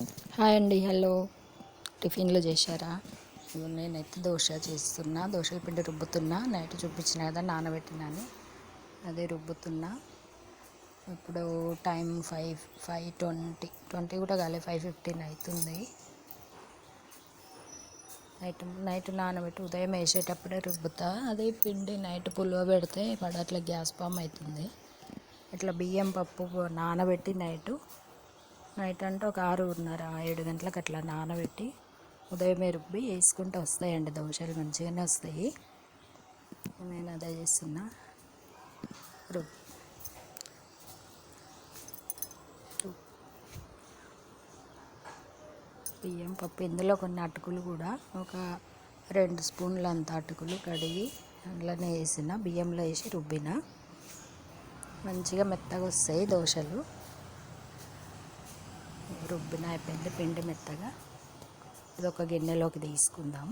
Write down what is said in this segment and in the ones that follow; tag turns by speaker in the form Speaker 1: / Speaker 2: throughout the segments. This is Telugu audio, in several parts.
Speaker 1: హాయ్ అండి హలో. టిఫిన్లు చేశారా? నేనైతే దోశ చేస్తున్నా. దోశల పిండి రుబ్బుతున్నా. నైట్ చూపించిన కదా నానబెట్టినాను. అదే రుబ్బుతున్నా. ఇప్పుడు time five five twenty. Twenty కూడా కాలే ఫైవ్ ఫిఫ్టీన్ అవుతుంది నైట్ నైట్ నానబెట్టి ఉదయం వేసేటప్పుడే రుబ్బుతా. అదే పిండి నైట్ పులువ పెడితే పడట్లా గ్యాస్ పామ్ అవుతుంది. ఇట్లా బియ్యం పప్పు నానబెట్టి నైటు నైట్ అంటే ఒక ఆరున్నర ఏడు గంటలకు అట్లా నానబెట్టి ఉదయమే రుబ్బి వేసుకుంటూ వస్తాయండి దోశలు మంచిగానే వస్తాయి. నేను అదే చేస్తున్నా. రుబ్బి బియ్యం పప్పు. ఇందులో కొన్ని అటుకులు కూడా ఒక రెండు స్పూన్ల అంత అటుకులు కడిగి అందులోనే వేసిన బియ్యంలో వేసి రుబ్బిన. మంచిగా మెత్తగా వస్తాయి దోశలు. రుబ్బిన అయిపోయింది. పిండి మెత్తగా ఇది ఒక గిన్నెలోకి తీసుకుందాం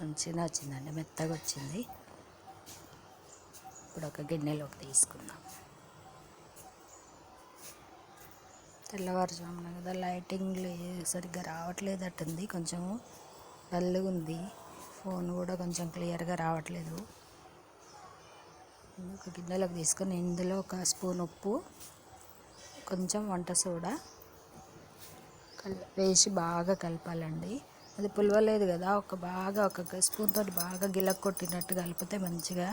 Speaker 1: మంచిగా వచ్చిందండి మెత్తగా వచ్చింది. ఇప్పుడు ఒక గిన్నెలోకి తీసుకుందాం. తెల్లవారుజామున కదా లైటింగ్ సరిగ్గా రావట్లేదట్టుంది. కొంచెం డల్గా ఉంది ఫోన్ కూడా కొంచెం క్లియర్గా రావట్లేదు. ఒక గిన్నెలోకి తీసుకొని ఇందులో ఒక స్పూన్ ఉప్పు కొంచెం వంట సోడా కల్ వేసి బాగా కలపాలండి. అది పులవలేదు కదా ఒక బాగా ఒక స్పూన్ తోటి బాగా గిలక్ కొట్టినట్టు కలిపితే మంచిగా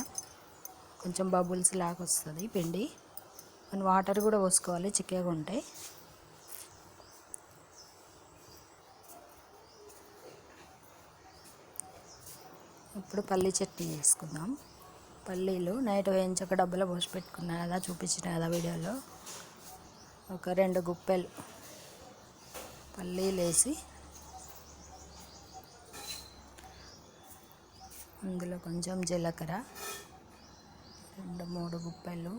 Speaker 1: కొంచెం బబుల్స్ లాగా వస్తుంది పిండి. మన వాటర్ కూడా పోసుకోవాలి చిక్కగా ఉంటాయి ఇప్పుడు పల్లి చట్నీ చేసుకుందాం. పల్లీలు. నైట్ వేయించక డబ్బులో పోసి పెట్టుకున్నా కదా చూపించిన కదా వీడియోలో. ఒక రెండు గుప్పెలు పల్లీలు వేసి అందులో కొంచెం జీలకర్ర రెండు మూడు గుప్పెలు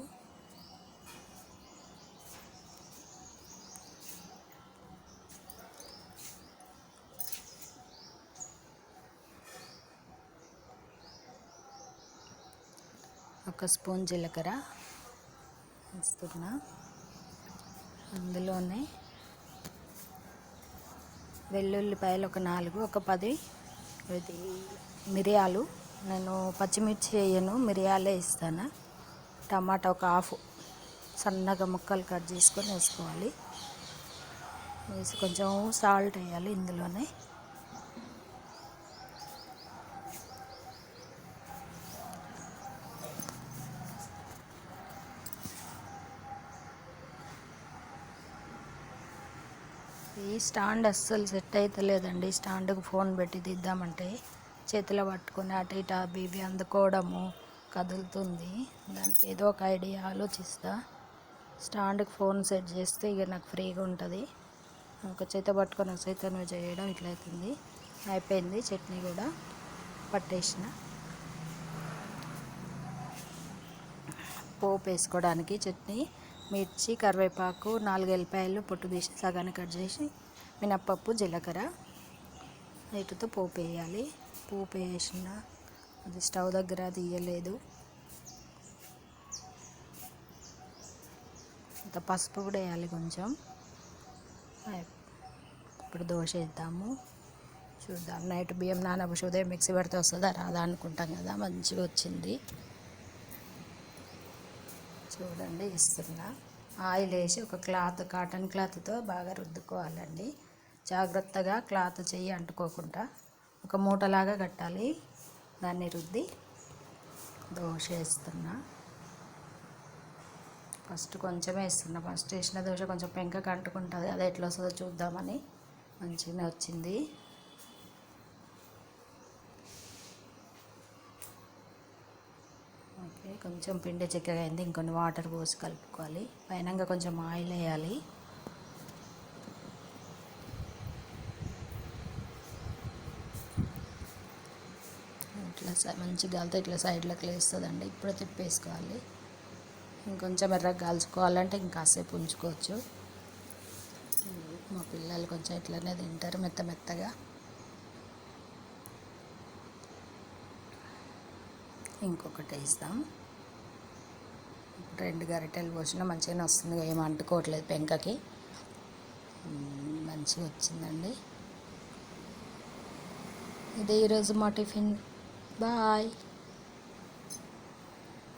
Speaker 1: ఒక స్పూన్ జీలకర్ర వేస్తున్నా. అందులోనే వెల్లుల్లిపాయలు ఒక నాలుగు ఒక పది ఇది మిరియాలు. నేను పచ్చిమిర్చి వేయను మిరియాలే ఇస్తాను టమాటా ఒక హాఫ్ సన్నగా ముక్కలు కట్ చేసుకొని వేసుకోవాలి. వేసి కొంచెం సాల్ట్ వేయాలి ఇందులోనే. స్టాండ్ అస్సలు సెట్ అవుతలేదండి స్టాండ్కి ఫోన్ పెట్టి దిద్దామంటే చేతిలో పట్టుకొని అటు ఇటు అవి ఇవి అందుకోవడము కదులుతుంది. దానికి ఏదో ఒక ఐడియా ఆలోచిస్తా. స్టాండ్కి ఫోన్ సెట్ చేస్తే ఇక నాకు ఫ్రీగా ఉంటుంది. ఒక చేత పట్టుకొని ఒక చేత చేయడం ఇట్లా అవుతుంది అయిపోయింది చట్నీ కూడా. పట్టేసిన. పోపు వేసుకోవడానికి చట్నీ మిర్చి కరివేపాకు నాలుగు ఎల్లిపాయలు పొట్టు తీసి సగాన్ని కట్ చేసి మినప్పప్పు జీలకర్ర. వీటితో పోపు వేయాలి. పోపు వేసిన అది స్టవ్ దగ్గర తీయలేదు ఇంత పసుపు కూడా వేయాలి కొంచెం. ఇప్పుడు దోశ వేద్దాము. చూద్దాం. నైట్ బియ్యం నానబోసి ఉదయం మిక్సీ పెడితే వస్తుందా? రాదా అనుకుంటాం కదా. మంచిగా వచ్చింది. చూడండి ఇస్తున్నా ఆయిల్ వేసి ఒక క్లాత్ కాటన్ క్లాత్తో బాగా రుద్దుకోవాలండి. జాగ్రత్తగా క్లాత్ చెయ్యి అంటుకోకుండా ఒక మూటలాగా కట్టాలి. దాన్ని రుద్ది దోశ వేస్తున్నా. ఫస్ట్ కొంచెం వేస్తున్నా. ఫస్ట్ వేసిన దోశ కొంచెం పెంక అంటుకుంటుంది అది ఎట్లా వస్తుందో చూద్దామని మంచిగానే వచ్చింది. ఓకే కొంచెం పిండి చిక్కగా అయింది. ఇంకొన్ని వాటర్ పోసి కలుపుకోవాలి. పైన కొంచెం ఆయిల్ వేయాలి. ఇట్లా మంచి గాలితో ఇట్లా సైడ్లోకి లేస్తుందండి. ఇప్పుడు తిప్పేసుకోవాలి. ఇంకొంచెం ఎర్రగా కాల్చుకోవాలంటే ఇంకాసేపు ఉంచుకోవచ్చు. మా పిల్లలు కొంచెం ఇట్లనే తింటారు మెత్త మెత్తగా. ఇంకొకటి వేస్తాం రెండు గరిటెలు పోసిన మంచిగానే వస్తుంది. ఏం అంటుకోవట్లేదు పెంకకి. మంచిగా వచ్చిందండి. ఇది ఈరోజు మా టిఫిన్. బాయ్.